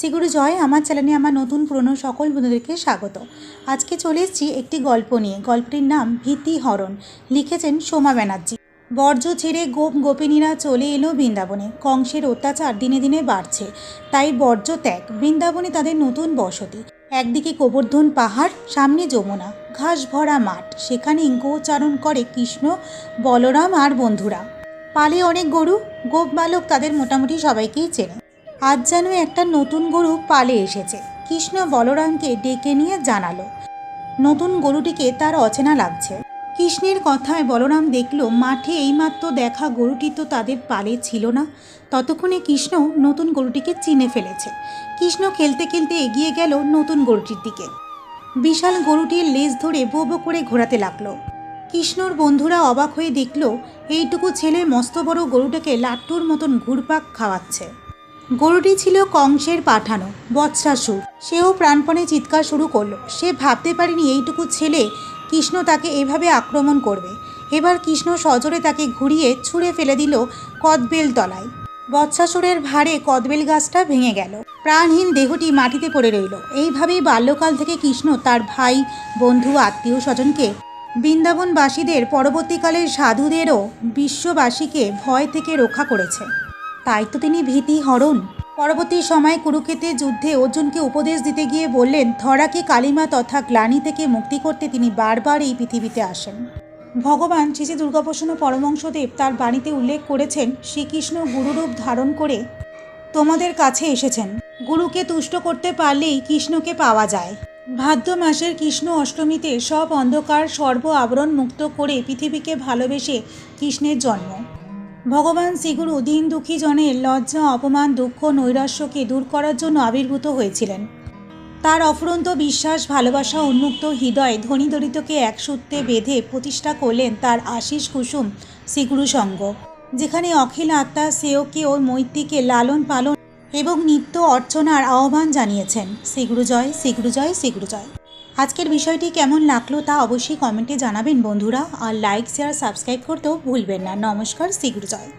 সিগুরু জয়, আমার চ্যানেলে আমার নতুন পুরনো সকল বন্ধুদেরকে স্বাগত। আজকে চলে এসেছি একটি গল্প নিয়ে। গল্পটির নাম ভীতি হরণ। লিখেছেন সোমা ব্যানার্জি। বর্জ্য ছেড়ে গোপ গোপিনীরা চলে এলো বৃন্দাবনে। কংসের অত্যাচার দিনে দিনে বাড়ছে। তাই বর্জ্য ত্যাগ। বৃন্দাবনে তাদের নতুন বসতি। একদিকে গোবর্ধন পাহাড়, সামনে যমুনা। ঘাস ভরা মাঠ। সেখানে গোচারণ করে কৃষ্ণ, বলরাম আর বন্ধুরা। পালে অনেক গরু। গোপ বালক তাদের মোটামুটি সবাইকেই চেনে। আজ যেন একটা নতুন গরু পালে এসেছে। কৃষ্ণ বলরামকে ডেকে নিয়ে জানালো। নতুন গরুটিকে তার অচেনা লাগছে। কৃষ্ণের কথায় বলরাম দেখল, মাঠে এইমাত্র দেখা গরুটি তো তাদের পালে ছিল না। ততক্ষণে কৃষ্ণ নতুন গরুটিকে চিনে ফেলেছে। কৃষ্ণ খেলতে খেলতে এগিয়ে গেল নতুন গরুটির দিকে। বিশাল গরুটির লেজ ধরে বো বো করে ঘোরাতে লাগল। কৃষ্ণর বন্ধুরা অবাক হয়ে দেখল, এইটুকু ছেলে মস্ত বড় গরুটাকে লাট্টুর মতন ঘুরপাক খাওয়াচ্ছে। গরুটি ছিল কংসের পাঠানো বৎসাসুর সেও প্রাণপণে চিৎকার শুরু করল। সে ভাবতে পারেনি এইটুকু ছেলে কৃষ্ণ তাকে এভাবে আক্রমণ করবে। এবার কৃষ্ণ সজোরে তাকে ঘুরিয়ে ছুঁড়ে ফেলে দিল কদবেল তলায়। বৎসাসুরের ভারে কদবেল গাছটা ভেঙে গেল। প্রাণহীন দেহটি মাটিতে পড়ে রইল। এইভাবেই বাল্যকাল থেকে কৃষ্ণ তার ভাই, বন্ধু আত্মীয় স্বজনকে বৃন্দাবনবাসীদের পরবর্তীকালের সাধুদেরও বিশ্ববাসীকে ভয় থেকে রক্ষা করেছে। তাই তো তিনি ভীতি হরণ। পরবর্তী সময়ে কুরুক্ষেত্রের যুদ্ধে অর্জুনকে উপদেশ দিতে গিয়ে বললেন ধরাকে কালিমা তথা গ্লানি থেকে মুক্তি করতে তিনি বারবার এই পৃথিবীতে আসেন। ভগবান শ্রী শ্রী দুর্গাপ্রসন্ন পরমংশদেব তার বাণীতে উল্লেখ করেছেন, শ্রীকৃষ্ণ গুরুরূপ ধারণ করে তোমাদের কাছে এসেছেন। গুরুকে তুষ্ট করতে পারলেই কৃষ্ণকে পাওয়া যায়। ভাদ্র মাসের কৃষ্ণ অষ্টমীতে সব অন্ধকার সর্ব আবরণ মুক্ত করে পৃথিবীকে ভালোবেসে কৃষ্ণের জন্ম। ভগবান শ্রীগুরু দিন দুঃখী জনের লজ্জা, অপমান, দুঃখ, নৈরাশ্যকে দূর করার জন্য আবির্ভূত হয়েছিলেন। তার অফুরন্ত বিশ্বাস, ভালোবাসা, উন্মুক্ত হৃদয় ধনী দরিদ্রকে এক সূত্রে বেঁধে প্রতিষ্ঠা করলেন তার আশিস কুসুম শ্রীগুরু সঙ্গ যেখানে অখিল আত্মা শ্রেয়কে ও মৈত্রীকে লালন পালন এবং নিত্য অর্চনার আহ্বান জানিয়েছেন। শ্রীগুরু জয় শ্রীগুরু জয় শ্রীগুরু জয়। আজকের বিষয়টি কেমন লাগল তা অবশ্যই কমেন্টে জানাবেন বন্ধুরা। আর লাইক শেয়ার সাবস্ক্রাইব করতেও ভুলবেন না। নমস্কার শীঘ্র জয়